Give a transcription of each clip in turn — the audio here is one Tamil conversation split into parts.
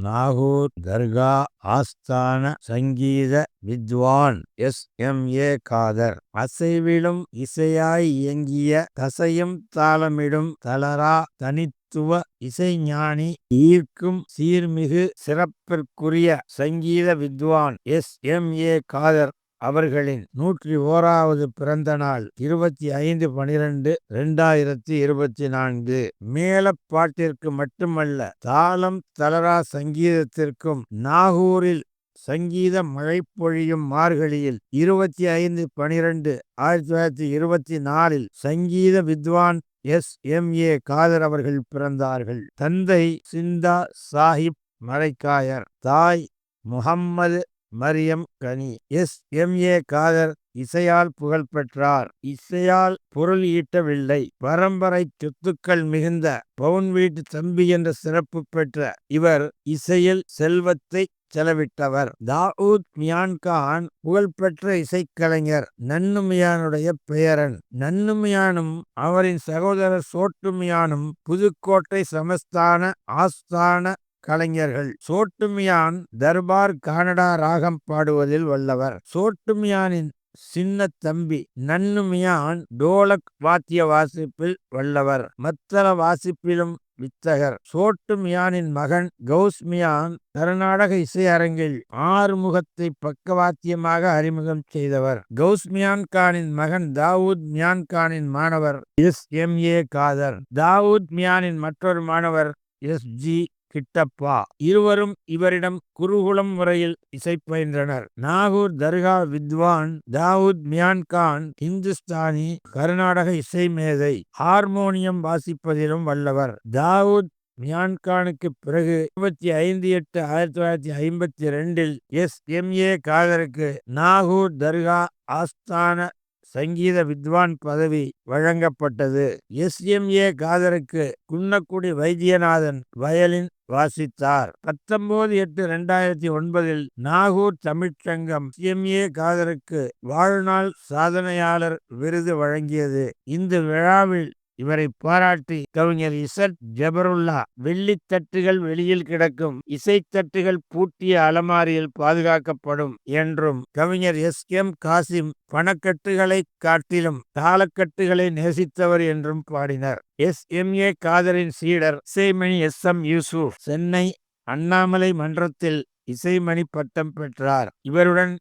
நாகூர் தர்கா ஆஸ்தான சங்கீத வித்வான் எஸ். எம். ஏ. காதர். அசைவிலும் இசையாய் இயங்கிய தசையும் தாளமிடும் தளரா தனித்துவ இசைஞானி ஈர்க்கும் சீர்மிகு சிறப்பிற்குரிய சங்கீத வித்வான் எஸ். எம். ஏ. காதர். அவர்களின் நூற்றி ஓராவது பிறந்த நாள் இருபத்தி ஐந்து பனிரெண்டு ரெண்டாயிரத்தி இருபத்தி நான்கு. மேலப்பாட்டிற்கு மட்டுமல்ல தாளம் தளரா சங்கீதத்திற்கும் நாகூரில் சங்கீத மழை பொழியும் மார்கழியில் இருபத்தி ஐந்து பனிரெண்டு ஆயிரத்தி தொள்ளாயிரத்தி இருபத்தி நாலில் சங்கீத வித்வான் எஸ். எம். ஏ. காதர் அவர்கள் பிறந்தார்கள். தந்தை சிந்தா சாஹிப் மரைக்காயர் தாய் முகம்மது மரியம் கனி. எஸ். எம். ஏ. காதர் இசையால் புகழ் பெற்றார் இசையால் பொருள் ஈட்டவில்லை. பரம்பரை சொத்துக்கள் மிகுந்த பவுன் வீட்டு தம்பி என்ற சிறப்பு பெற்ற இவர் இசையில் செல்வத்தை செலவிட்டவர். தாவூத் மியான்கான் புகழ்பெற்ற இசைக்கலைஞர் நன்னுமியானுடைய பெயரன். நன்னுமியானும் அவரின் சகோதரர் சோட்டுமியானும் புதுக்கோட்டை சமஸ்தான ஆஸ்தான கலைஞர்கள் சோட்டுமியான் தர்பார் கானடா ராகம் பாடுவதில் வல்லவர். சோட்டுமியானின் சின்ன தம்பி நன்னுமியான் டோலக் வாத்திய வாசிப்பில் வல்லவர். மத்தள வாசிப்பிலும் வித்தகர். சோட்டுமியானின் மகன் கௌஸ்மியான் கர்நாடக இசையரங்கில் ஆறுமுகத்தை பக்கவாத்தியமாக அறிமுகம் செய்தவர். கௌஸ்மியான் கானின் மகன் தாவூத் மியான் கானின் மாணவர் S M A Kadar. Dawood மியானின் மற்றொரு மாணவர் எஸ் ஜி கிட்டப்பா. இருவரும் இவரிடம் குருகுலம் முறையில் இசை பயின்றனர் நாகூர் தர்கா வித்வான் தாவூத் மியான் கான் இந்துஸ்தானி கர்நாடக இசை மேதை ஹார்மோனியம் வாசிப்பதிலும் வல்லவர். தாவூத் மியான்கானுக்கு பிறகு இருபத்தி ஐந்து எட்டு ஆயிரத்தி தொள்ளாயிரத்தி ஐம்பத்தி ரெண்டில் எஸ். எம். ஏ. காதருக்கு நாகூர் தர்கா ஆஸ்தான சங்கீத வித்வான் பதவி வழங்கப்பட்டது. எஸ். எம். ஏ. காதருக்கு குன்னக்குடி வைத்தியநாதன் வயலின் வாசித்தார். பத்தொன்பது எட்டு ரெண்டாயிரத்தி ஒன்பதில் நாகூர் தமிழ்ச்சங்கம் எம்ஏ காதருக்கு வாழ்நாள் சாதனையாளர் விருது வழங்கியது. இந்த விழாவில் இவரை பாராட்டி கவிஞர் இசட் ஜபருல்லா வெள்ளித்தட்டுகள் வெளியில் கிடக்கும் இசைத்தட்டுகள் பூட்டிய அலமாரியில் பாதுகாக்கப்படும் என்றும் கவிஞர் எஸ். எம். காசிம் பணக்கட்டுகளை காட்டிலும் தாளக்கட்டுகளை நேசித்தவர் என்றும் பாடினர். எஸ். எம். ஏ. காதரின் சீடர் இசைமணி எஸ். எம். யூசுப் சென்னை அண்ணாமலை மன்றத்தில் இசைமணி பட்டம் பெற்றார். இவருடன்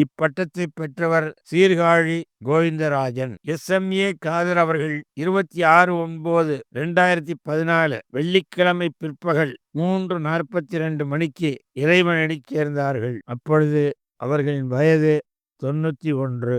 இப்பட்டத்தை பெற்றவர் Sirkazhi Govindarajan. S M A Kadar அவர்கள் இருபத்தி ஆறு ஒன்பது ரெண்டாயிரத்தி பதினாலு வெள்ளிக்கிழமை பிற்பகல் மூன்று நாற்பத்தி ரெண்டு மணிக்கு இறைவனடி சேர்ந்தார்கள் அப்பொழுது அவர்களின் வயது தொண்ணூற்றி ஒன்று.